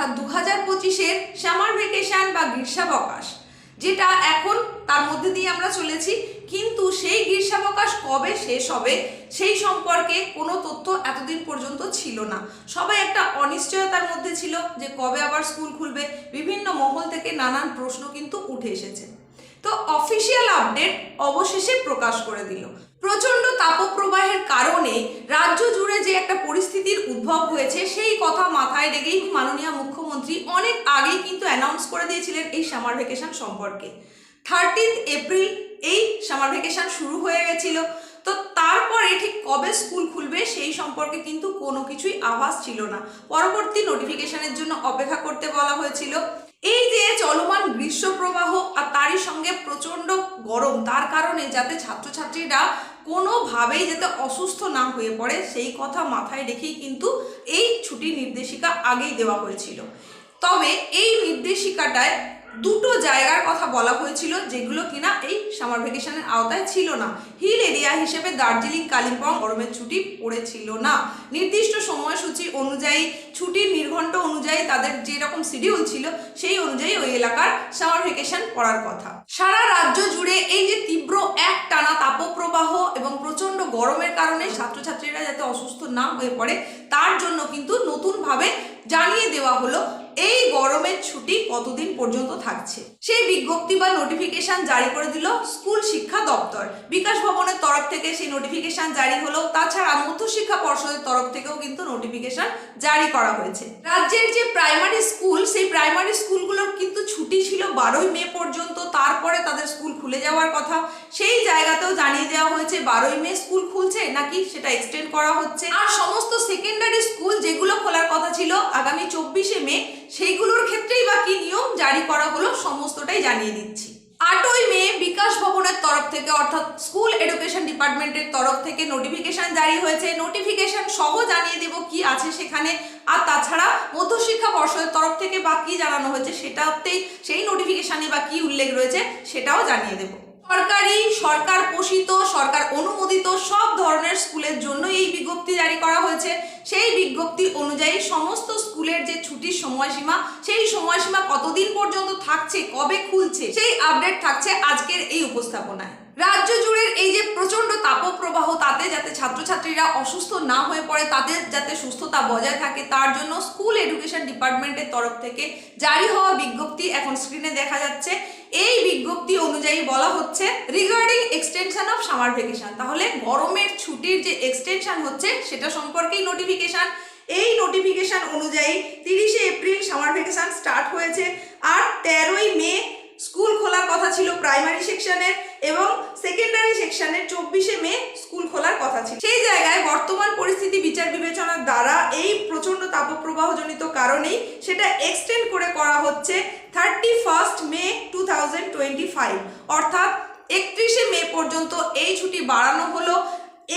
অর্থাৎ দু হাজার পঁচিশের সামার ভেকেশান বা গ্রীষ্মাবকাশ, যেটা এখন তার মধ্যে দিয়ে আমরা চলেছি। কিন্তু সেই গ্রীষ্মাবকাশ কবে শেষ হবে, সেই সম্পর্কে কোনো তথ্য এতদিন পর্যন্ত ছিল না। সবাই একটা অনিশ্চয়তার মধ্যে ছিল যে কবে আবার স্কুল খুলবে। বিভিন্ন মহল থেকে নানান প্রশ্ন কিন্তু উঠে এসেছে। তো অফিসিয়াল আপডেট অবশেষে প্রকাশ করে দিল। প্রচণ্ড তাপপ্রবাহের কারণে রাজ্য জুড়ে যে একটা পরিস্থিতির উদ্ভব হয়েছে, সেই কথা মাথায় রেখেই মাননীয় মুখ্যমন্ত্রী অনেক আগেই কিন্তু অ্যানাউন্স করে দিয়েছিলেন এই সামার ভ্যাকেশন সম্পর্কে। থার্টিন্থ এপ্রিল এই সামার ভ্যাকেশন শুরু হয়ে গেছিল। তো তারপরে ঠিক কবে স্কুল খুলবে সেই সম্পর্কে কিন্তু কোনো কিছুই আভাস ছিল না। পরবর্তী নোটিফিকেশনের জন্য অপেক্ষা করতে বলা হয়েছিল। এই যে চলমান গ্রীষ্ম প্রবাহ আর তারই সঙ্গে প্রচণ্ড গরম তার কারণে যাতে ছাত্রছাত্রীরা কোনোভাবেই যাতে অসুস্থ না হয়ে পড়ে, সেই কথা মাথায় রেখেই কিন্তু এই ছুটির নির্দেশিকা আগেই দেওয়া হয়েছিল। তবে এই নির্দেশিকাটায় দুটো জায়গার কথা বলা হয়েছিল, যেগুলো কিনা এই সামার ভ্যাকেশনের আওতায় ছিল না। হিল এরিয়া হিসেবে দার্জিলিং, কালিম্পং গরমের ছুটি পড়েছিল না। নির্দিষ্ট সময়সূচি অনুযায়ী, ছুটির নির্ঘণ্ট অনুযায়ী তাদের যে রকম শিডিউল ছিল, সেই অনুযায়ী ওই এলাকার সামার ভেকেশন পড়ার কথা। সারা রাজ্য জুড়ে এই যে তীব্র এক টানা তাপপ্রবাহ এবং প্রচণ্ড গরমের কারণে ছাত্রছাত্রীরা যাতে অসুস্থ না হয়ে পড়ে, তার জন্য কিন্তু নতুনভাবে জানিয়ে দেওয়া হলো এই গরমের ছুটি কতদিন পর্যন্ত থাকছে? সেই বিজ্ঞপ্তি বা নোটিফিকেশন জারি করে দিল স্কুল শিক্ষা দপ্তর। বিকাশ ভবনের তরফ থেকে সেই নোটিফিকেশন জারি হলো। তাছাড়া মধ্য শিক্ষা পর্ষদের তরফ থেকেও কিন্তু নোটিফিকেশন জারি করা হয়েছে। রাজ্যের যে প্রাইমারি সেই প্রাইমারি স্কুলগুলোর কিন্তু ছুটি ছিল বারোই মে পর্যন্ত, তারপরে তাদের স্কুল খুলে যাওয়ার কথা। সেই জায়গাতেও জানিয়ে দেওয়া হয়েছে, বারোই মে স্কুল খুলছে নাকি সেটা এক্সটেন্ড করা হচ্ছে। আর সমস্ত সেকেন্ডারি স্কুল যেগুলো খোলার কথা ছিল, আগামী চব্বিশে মে, সেইগুলোর ক্ষেত্রেই বা কি নিয়ম জারি করা হলো, সমস্তটাই জানিয়ে দিচ্ছি। আটই মে বিকাশ ভবনের তরফ থেকে, অর্থাৎ স্কুল এডুকেশন ডিপার্টমেন্টের তরফ থেকে নোটিফিকেশন জারি হয়েছে। নোটিফিকেশন সহ জানিয়ে দেব কি আছে সেখানে, আর তাছাড়া মধ্যশিক্ষা পর্ষদের তরফ থেকে বা কী জানানো হয়েছে সেটাতেই সেই নোটিফিকেশানে বা কি উল্লেখ রয়েছে সেটাও জানিয়ে দেবো। সরকারি, সরকার পোষিত, সরকার অনুমোদিত সব ধরনের স্কুলের জন্য এই বিজ্ঞপ্তি জারি করা সেই বিজ্ঞপ্তি অনুযায়ী সমস্ত স্কুলের যে ছুটির সময়সীমা, সেই সময়সীমা কতদিন পর্যন্ত থাকছে, কবে খুলছে, সেই আপডেট থাকছে আজকের এই উপস্থাপনায়। রাজ্য জুড়ে এই যে প্রচণ্ড তাপপ্রবাহ, তাতে যাতে ছাত্রছাত্রীরা অসুস্থ না হয়ে পড়ে, তাদের যাতে সুস্থতা বজায় থাকে, তার জন্য স্কুল এডুকেশন ডিপার্টমেন্টের তরফ থেকে জারি হওয়া বিজ্ঞপ্তি এখন স্ক্রিনে দেখা যাচ্ছে। এই বিজ্ঞপ্তি অনুযায়ী বলা হচ্ছে regarding extension of summer vacation তাহলে গরমের ছুটির যে এক্সটেনশন হচ্ছে, সেটা সম্পর্কেই নোটিফিকেশন এই নোটিফিকেশন অনুযায়ী তিরিশে এপ্রিল সামার ভেকেশন স্টার্ট হয়েছে। আর তেরোই মে স্কুল খোলার কথা ছিল প্রাইমারি সেকশনের এবং সেকেন্ডারি সেকশনের চব্বিশে মে স্কুল খোলার কথা ছিল। সেই জায়গায় বর্তমান পরিস্থিতি বিচার বিবেচনার দ্বারা এই প্রচণ্ড তাপপ্রবাহজনিত কারণেই সেটা এক্সটেন্ড করে করা হচ্ছে thirty first May two thousand twenty five অর্থাৎ একত্রিশে মে পর্যন্ত এই ছুটি বাড়ানো হলো।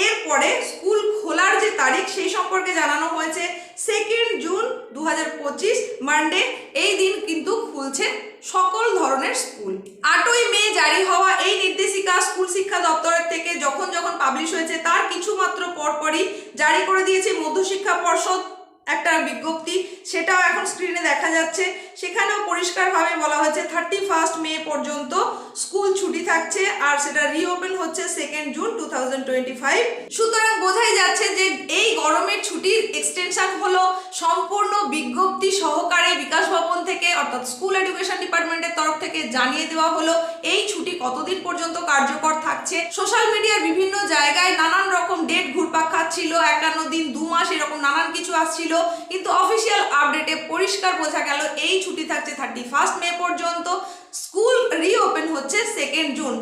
এরপরে স্কুল খোলার যে তারিখ সেই সম্পর্কে জানানো হয়েছে। সেকেন্ড জুন দু হাজার পঁচিশ মানডে এই দিন কিন্তু খুলছে সকল ধরনের স্কুল। আটই মে জারি হওয়া এই নির্দেশিকা স্কুল শিক্ষা দপ্তরের থেকে যখন যখন পাবলিশ হয়েছে, তার কিছু কিছুমাত্র পরপরই জারি করে দিয়েছে মধ্যশিক্ষা পর্ষদ একটা বিজ্ঞপ্তি। সেটাও এখন স্ক্রিনে দেখা যাচ্ছে। সেখানেও পরিষ্কারভাবে বলা হয়েছে থার্টি ফার্স্ট মে পর্যন্ত স্কুল ছুটি থাকছে আর সেটা রিওপেন হচ্ছে সেকেন্ড জুন টু সুতরাং বোঝাই যাচ্ছে যে এই গরমের ছুটির এক্সটেনশন হলো সম্পূর্ণ বিজ্ঞপ্তি সহকারে বিকাশ ভবন থেকে অর্থাৎ স্কুল এডুকেশন ডিপার্টমেন্টের তরফ থেকে জানিয়ে দেওয়া হলো, এই ছুটি কতদিন পর্যন্ত কার্যকর থাকছে? সোশ্যাল মিডিয়ার বিভিন্ন জায়গায় নানান রকম ডেট ঘুরপাক খাচ্ছিল, একান্ন দিন, দু মাস, এরকম নানান কিছু আসছিল। কিন্তু অফিসিয়াল আপডেটে পরিষ্কার বোঝা গেল, এই ছুটি থাকছে থার্টি ফার্স্ট মে পর্যন্ত। স্কুল রিওপেন হচ্ছে সেকেন্ড জুন